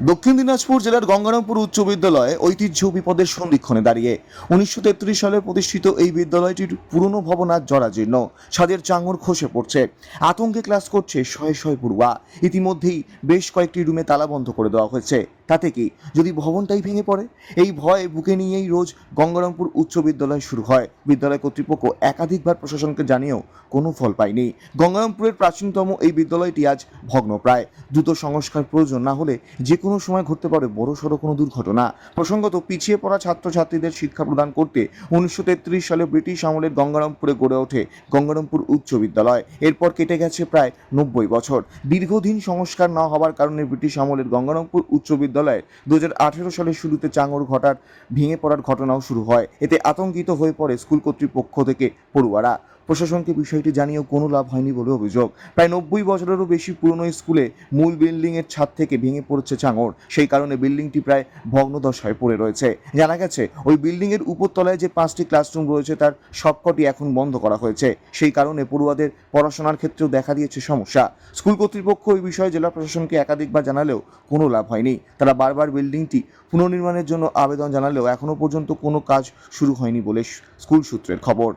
দক্ষিণ দিনাজপুর জেলার গঙ্গারামপুর উচ্চ বিদ্যালয়ে ঐতিহ্য বিপদের সন্ধিক্ষণে দাঁড়িয়ে উনিশশো তেত্রিশ সালে প্রতিষ্ঠিত এই বিদ্যালয়টির পুরনো ভবন আজ জরাজীর্ণ। ছাদের চাঙর খসে পড়ছে। আতঙ্কে ক্লাস করছে শয়ে শয়ে পড়ুয়া। ইতিমধ্যেই বেশ কয়েকটি রুমে তালা বন্ধ করে দেওয়া হয়েছে। তাতে কি? যদি ভবনটাই ভেঙে পড়ে? এই ভয় বুকে নিয়েই রোজ গঙ্গারামপুর উচ্চ বিদ্যালয় শুরু হয়। বিদ্যালয় কর্তৃপক্ষ একাধিকবার প্রশাসনকে জানিয়েও কোনো ফল পায়নি। গঙ্গারামপুরের প্রাচীনতম এই বিদ্যালয়টি আজ ভগ্নপ্রায়। দ্রুত সংস্কার প্রয়োজন না হলে যে কোনো সময় ঘটতে পারে বড় সড়ো কোনো দুর্ঘটনা। প্রসঙ্গত, পিছিয়ে পড়া ছাত্রছাত্রীদের শিক্ষা প্রদান করতে উনিশশো তেত্রিশ সালে ব্রিটিশ আমলের গঙ্গারামপুরে গড়ে ওঠে গঙ্গারামপুর উচ্চ বিদ্যালয়। এরপর কেটে গেছে প্রায় নব্বই বছর। দীর্ঘদিন সংস্কার না হওয়ার কারণে ব্রিটিশ আমলের গঙ্গারামপুর উচ্চ বিদ্যালয়ে দু হাজার আঠেরো সালের শুরুতে চাঙর ঘটার, ভেঙে পড়ার ঘটনাও শুরু হয়। এতে আতঙ্কিত হয়ে পড়ে স্কুল কর্তৃপক্ষ থেকে পড়ুয়ারা। প্রশাসনকে বিষয়টি জানিয়েও কোনো লাভ হয়নি বলে অভিযোগ। প্রায় নব্বই বছরেরও বেশি পুরনো স্কুলে মূল বিল্ডিংয়ের ছাদ থেকে ভেঙে পড়েছে চাঙর সেই কারণে বিল্ডিংটি প্রায় ভগ্নদশায় পড়ে রয়েছে। জানা গেছে, ওই বিল্ডিংয়ের উপরতলায় যে পাঁচটি ক্লাসরুম রয়েছে, তার সবকটি এখন বন্ধ করা হয়েছে। সেই কারণে পড়ুয়াদের পড়াশোনার ক্ষেত্রেও দেখা দিয়েছে সমস্যা। স্কুল কর্তৃপক্ষ ওই বিষয়ে জেলা প্রশাসনকে একাধিকবার জানালেও কোনো লাভ হয়নি। তারা বারবার বিল্ডিংটি পুনর্নির্মাণের জন্য আবেদন জানালেও এখনও পর্যন্ত কোনো কাজ শুরু হয়নি বলে স্কুল সূত্রের খবর।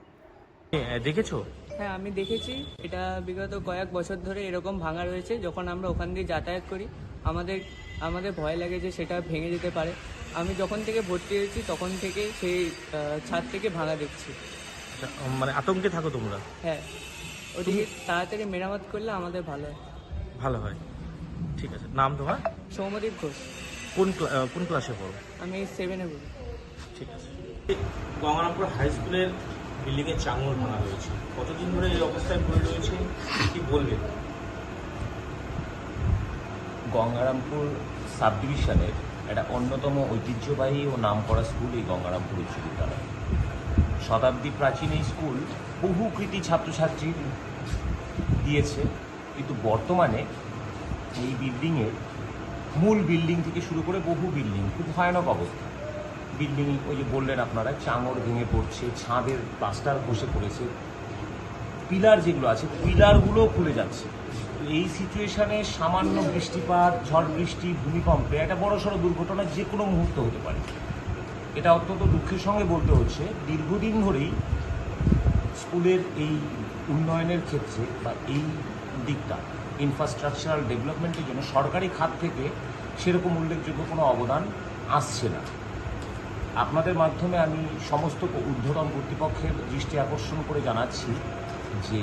দেখেছ? হ্যাঁ আমি দেখেছি। এটা বিগত কয়েক বছর ধরে এরকম ভাঙা রয়েছে যখন আমরা ওখান দিয়ে যাতায়াত করি আমাদের আমাদের ভয় লাগে যে সেটা ভেঙে যেতে পারে। আমি যখন থেকে ভর্তি হয়েছি তখন থেকে সেই ছাদ থেকে ভাঙা দেখছি। আচ্ছা, মানে আতঙ্কে থাকো তোমরা? হ্যাঁ ওটিকে তাড়াতাড়ি মেরামত করলে আমাদের ভালো হয়। ভালো হয়। ঠিক আছে নাম তোমার? সৌমদীপ ঘোষ। কোন কোন ক্লাসে পড়ো? আমি সেভেনে পড়ি। ঠিক আছে। গঙ্গারামপুর হাই স্কুলের বিল্ডিং এর চাঙর ভাঙা রয়েছে। কতদিন ধরে এই অবস্থায় পড়ে রয়েছে? কি বলবে? গঙ্গারামপুর সাব ডিভিশনের একটা অন্যতম ঐতিহ্যবাহী ও নামকরা স্কুল এই গঙ্গারামপুর উচ্চ বিদ্যালয়। শতাব্দী প্রাচীন এই স্কুল বহু কৃতি ছাত্রছাত্রী দিয়েছে, কিন্তু বর্তমানে এই বিল্ডিংয়ের মূল বিল্ডিং থেকে শুরু করে বহু বিল্ডিং, খুব ভয়ানক অবস্থা। বিল্ডিং, ওই যে বললেন আপনারা চাঙর ভেঙে পড়ছে, ছাদের প্লাস্টার বসে পড়েছে। পিলার যেগুলো আছে, পিলারগুলো খুলে যাচ্ছে। এই সিচুয়েশানে সামান্য বৃষ্টিপাত, ঝড় বৃষ্টি, ভূমিকম্পে একটা বড় সড়ো দুর্ঘটনা যে কোনো মুহূর্ত হতে পারে। এটা অত্যন্ত দুঃখের সঙ্গে বলতে হচ্ছে, দীর্ঘদিন ধরেই স্কুলের এই উন্নয়নের ক্ষেত্রে বা এই দিকটা ইনফ্রাস্ট্রাকচারাল ডেভেলপমেন্টের জন্য সরকারি খাত থেকে সেরকম উল্লেখযোগ্য কোনো অবদান আসছে না। আপনাদের মাধ্যমে আমি সমস্ত ঊর্ধ্বতন কর্তৃপক্ষের দৃষ্টি আকর্ষণ করে জানাচ্ছি যে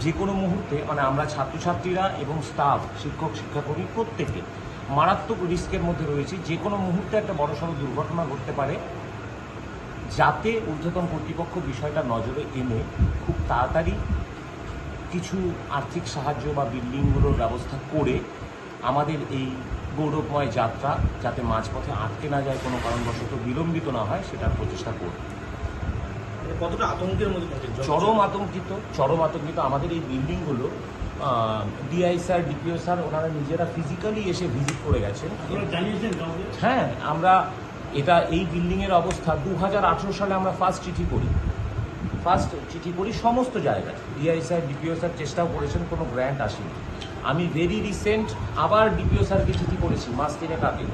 যে কোনো মুহূর্তে মানে আমরা ছাত্রছাত্রীরা এবং স্টাফ শিক্ষক, শিক্ষাকর্মী প্রত্যেকে মারাত্মক রিস্কের মধ্যে রয়েছি। যে কোনো মুহূর্তে একটা বড়সড় দুর্ঘটনা ঘটতে পারে, যাতে ঊর্ধ্বতন কর্তৃপক্ষ বিষয়টা নজরে এনে খুব তাড়াতাড়ি কিছু আর্থিক সাহায্য বা বিল্ডিংগুলোর ব্যবস্থা করে আমাদের এই গৌরবময় যাত্রা যাতে মাঝপথে আটকে না যায় কোনো কারণবশত বিলম্বিত না হয় সেটার প্রচেষ্টা করব। মানে কতটা আতঙ্কের মধ্যে চরম আতঙ্কিত চরম আতঙ্কিত। আমাদের এই বিল্ডিংগুলো ডিআই স্যার ডিপিও স্যার ওনারা নিজেরা ফিজিক্যালি এসে ভিজিট করে গেছেন। হ্যাঁ আমরা এটা এই বিল্ডিংয়ের অবস্থা দু হাজার আঠেরো সালে আমরা ফার্স্ট চিঠি করি। ফার্স্ট চিঠি করি সমস্ত জায়গায়। ডিআই স্যার ডিপিও স্যার চেষ্টাও করেছেন কোনো গ্র্যান্ট আসেনি। আমি ভেরি রিসেন্ট আবার ডিপিও স্যারকে চিঠি করেছি, মাস তিনেক আগে।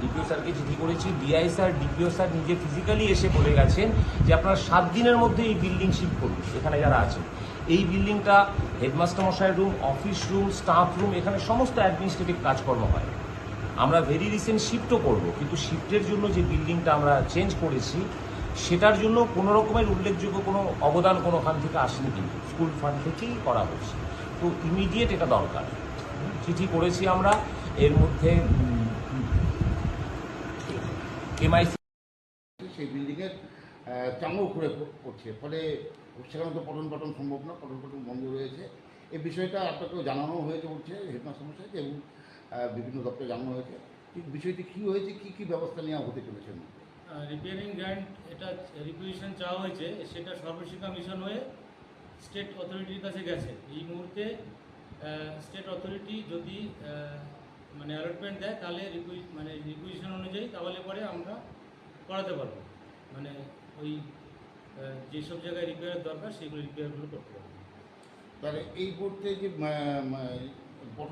ডিপিও স্যারকে চিঠি করেছি ডিআই স্যার ডিপিও স্যার নিজে ফিজিক্যালি এসে বলে গেছেন যে আপনারা সাত দিনের মধ্যে এই বিল্ডিং শিফট করুন, এখানে যারা আছেন। এই বিল্ডিংটা হেডমাস্টার মশাইয়ের room office room staff room এখানে সমস্ত অ্যাডমিনিস্ট্রেটিভ কাজকর্ম হয়। আমরা ভেরি রিসেন্ট শিফটও করব, কিন্তু শিফটের জন্য যে বিল্ডিংটা আমরা চেঞ্জ করেছি, সেটার জন্য কোনো রকমের উল্লেখযোগ্য কোনো অবদান কোনোখান থেকে আসেনি কিন্তু। স্কুল ফান্ড থেকেই করা হচ্ছে তো ইমিডিয়েট এটা দরকার। চিঠি করেছি আমরা এর মধ্যে এমআইসি সেই বিল্ডিংয়ের চাঙও ঘুরে পড়ছে। ফলে সেখানে তো পঠন পাঠন সম্ভব না পঠন পাঠন বন্ধ রয়েছে। এই বিষয়টা আপনাকেও জানানো হয়েছে বলছে হেডমাস্টার মশাইকে এবং বিভিন্ন দপ্তরে জানানো হয়েছে। ঠিক বিষয়টি কী হয়েছে কী কী ব্যবস্থা নেওয়া হতে চলেছে? রিপেয়ারিং গ্র্যান্ট এটা রিকুইজিশন চাওয়া হয়েছে সেটা সর্বশিক্ষা মিশন হয়ে স্টেট অথরিটির কাছে গেছে। এই মুহূর্তে স্টেট অথরিটি যদি মানে অ্যালটমেন্ট দেয় তাহলে রিকুই মানে রিকুইজিশন অনুযায়ী তাহলে পরে আমরা করাতে পারব। মানে ওই যেসব জায়গায় রিপেয়ারের দরকার সেগুলো রিপেয়ারগুলো করতে পারব। তাহলে এই মুহূর্তে যে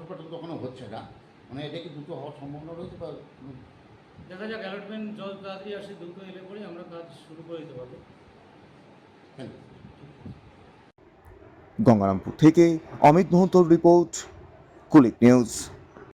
পাঠন তো ওখানে হচ্ছে না? মানে এটা কি দুটো হওয়ার সম্ভাবনা রয়েছে বা দেখা যাক অ্যালটমেন্ট যত তাড়াতাড়ি আসে দ্রুত এলে পরে আমরা কাজ শুরু করে দিতে পারব। থ্যাংক ইউ গঙ্গারামপুর থেকে অমিত মোহন্তর রিপোর্ট কুলিক নিউজ।